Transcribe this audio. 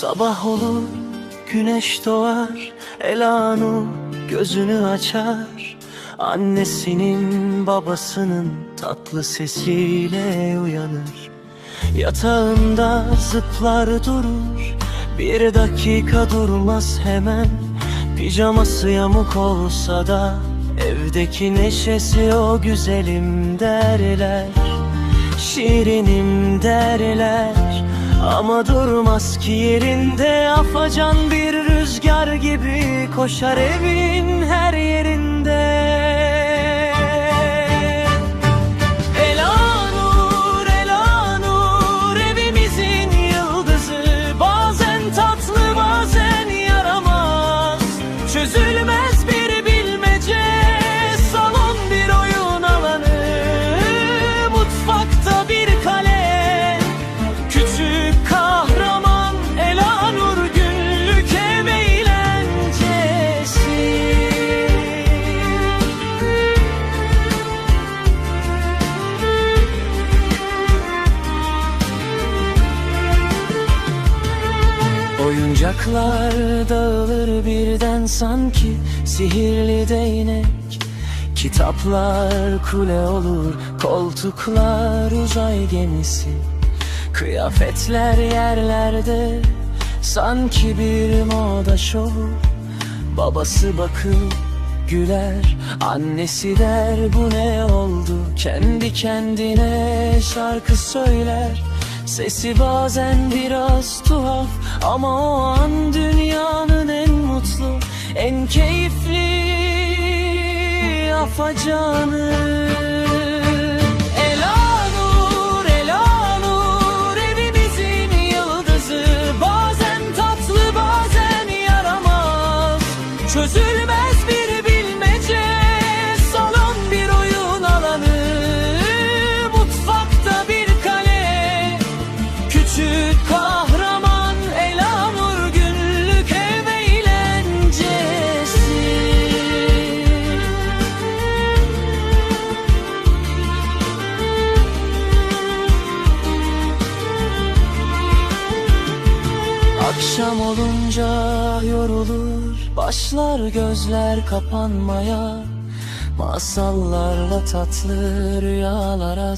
Sabah olur, güneş doğar, Elanu gözünü açar. Annesinin babasının tatlı sesiyle uyanır. Yatağında zıplar durur, bir dakika durmaz hemen. Pijaması yamuk olsa da evdeki neşesi o güzelim derler. Şirinim derler ama durmaz ki yerinde Afacan bir rüzgar gibi koşar evin her yerinde Oyuncaklar dağılır birden sanki sihirli değnek. Kitaplar kule olur, koltuklar uzay gemisi. Kıyafetler yerlerde sanki bir moda şovu. Babası bakıp güler Annesi der bu ne oldu? Kendi kendine şarkı söyler Sesi bazen biraz tuhaf Ama o an dünyanın en mutlu En keyifli afacanı Akşam olunca yorulur Başlar gözler kapanmaya. Masallarla tatlı rüyalara